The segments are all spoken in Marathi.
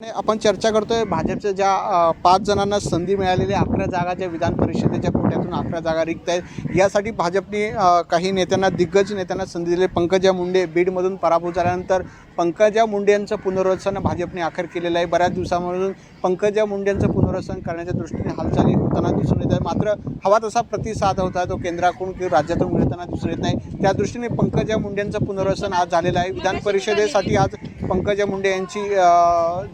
आपण चर्चा करतोय. भाजपच्या ज्या पाच जणांना संधी मिळालेली आहे, अकरा जागा ज्या विधान परिषदेच्या कोट्यातून अकरा जागा रिक्त आहेत यासाठी भाजपने काही नेत्यांना दिग्गज नेत्यांना संधी दिली. पंकजा मुंडे बीडमधून पराभूत झाल्यानंतर पंकजा मुंडे यांचं पुनर्वसन भाजपने अखेर केलेलं आहे. बऱ्याच दिवसामधून पंकजा मुंडे यांचं पुनर्वसन करण्याच्या दृष्टीने हालचाली होताना दिसून येत आहे मात्र हवा तसा प्रतिसाद होता तो केंद्राकडून किंवा राज्यातून मिळताना दिसून येत नाही. त्या दृष्टीने पंकजा मुंडे यांचं पुनर्वसन आज झालेलं आहे. विधान परिषदेसाठी आज पंकजा मुंडे यांची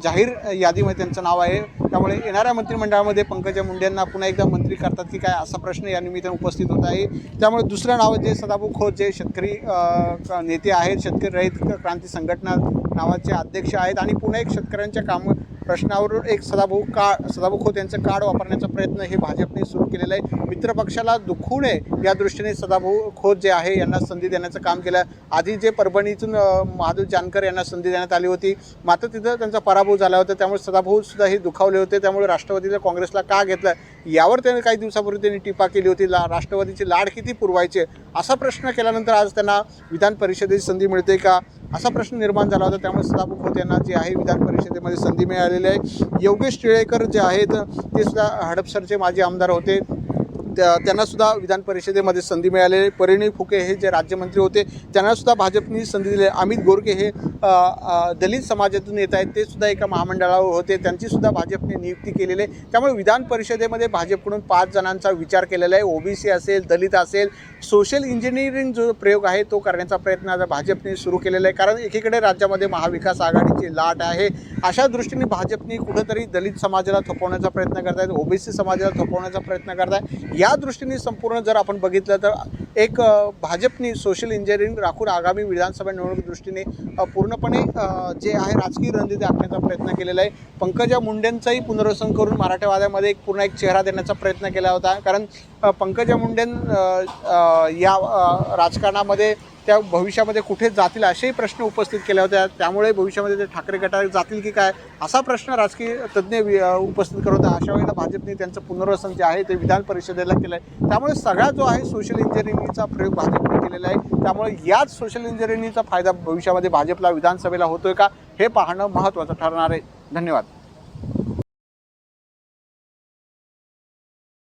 जाहीर यादीमध्ये त्यांचं नाव आहे. त्यामुळे येणाऱ्या मंत्रिमंडळामध्ये पंकजा मुंडे यांना पुन्हा एकदा मंत्री करतात की काय असा प्रश्न या निमित्ताने उपस्थित होत आहे. त्यामुळे दुसरं नाव जे सदाभाऊ खोत जे शेतकरी क- नेते आहेत शेतकरी रहित क्रांती संघटना नावाचे अध्यक्ष आहेत. आणि पुन्हा एक शेतकऱ्यांच्या काम प्रश्नावरून एक सदाभाऊ काळ सदाभाऊ खोत यांचं कार्ड वापरण्याचा प्रयत्न हे भाजपने सुरू केलेला आहे. मित्रपक्षाला दुखू नये या दृष्टीने सदाभाऊ खोत जे आहे यांना संधी देण्याचं काम केलं आधी जे परभणीतून महादेव जानकर यांना संधी देण्यात आली होती मात्र तिथं त्यांचा पराभव झाला होता. त्यामुळे सदाभाऊ सुद्धा हे दुखावले होते. त्यामुळे राष्ट्रवादीला काँग्रेसला का घेतलं? यावर त्यांनी काही दिवसापूर्वी त्यांनी टीपा केली होती. ला राष्ट्रवादीची लाड किती पुरवायचे? असा प्रश्न केल्यानंतर आज त्यांना विधान परिषदेची संधी मिळते का? असा प्रश्न निर्माण झाला होता. त्यामुळे सदाभाऊ खोत यांना जे आहे विधान परिषदेमध्ये संधी मिळालेली आहे. योगेश टिळेकर जे आहेत ते सुद्धा हडपसरचे माजी आमदार होते. त्या त्यांनासुद्धा विधान परिषदेमध्ये संधी मिळालेली परिणय फुके हे जे राज्यमंत्री होते त्यांनासुद्धा भाजपने संधी दिली. अमित गोरके हे दलित समाजातून येत आहेत ते सुद्धा एका महामंडळावर होते. त्यांचीसुद्धा भाजपने नियुक्ती केलेली आहे. त्यामुळे विधान परिषदेमध्ये भाजपकडून पाच जणांचा विचार केलेला आहे. ओबीसी असेल दलित असेल सोशल इंजिनिअरिंग जो प्रयोग आहे तो करण्याचा प्रयत्न आता भाजपने सुरू केलेला आहे. कारण एकीकडे राज्यामध्ये महाविकास आघाडीची लाट आहे. अशा दृष्टीने भाजपने कुठंतरी दलित समाजाला थोपवण्याचा प्रयत्न करत आहेत ओबीसी समाजाला थोपवण्याचा प्रयत्न करत आहे या दृष्टीने संपूर्ण जर आपण बघितलं तर एक भाजपनी भाजपने सोशल इंजिनिअरिंग राखून आगामी विधानसभा निवडणूक दृष्टीने पूर्णपणे जे आहे राजकीय रणनीती आखण्याचा प्रयत्न केलेला आहे. पंकजा मुंडेंचाही पुनर्वसन करून मराठवाड्यामध्ये एक पूर्ण एक चेहरा देण्याचा प्रयत्न केला होता. कारण पंकजा मुंडेन या राजकारणामध्ये त्या भविष्यामध्ये कुठे जातील असेही प्रश्न उपस्थित केले होते त्यामुळे भविष्यामध्ये ते ठाकरे गटात जातील की काय असा प्रश्न राजकीय तज्ज्ञ उपस्थित करत होता. अशा वेळेला भाजपने त्यांचं पुनर्वसन जे आहे ते विधान परिषदेला केलं आहे त्यामुळे सगळा जो आहे सोशल इंजिनिअरिंगचा प्रयोग भाजपने केलेला आहे. त्यामुळे याच सोशल इंजिनिअरिंगचा फायदा भविष्यामध्ये भाजपला विधानसभेला होतोय का हे पाहणं महत्त्वाचं ठरणार आहे. धन्यवाद.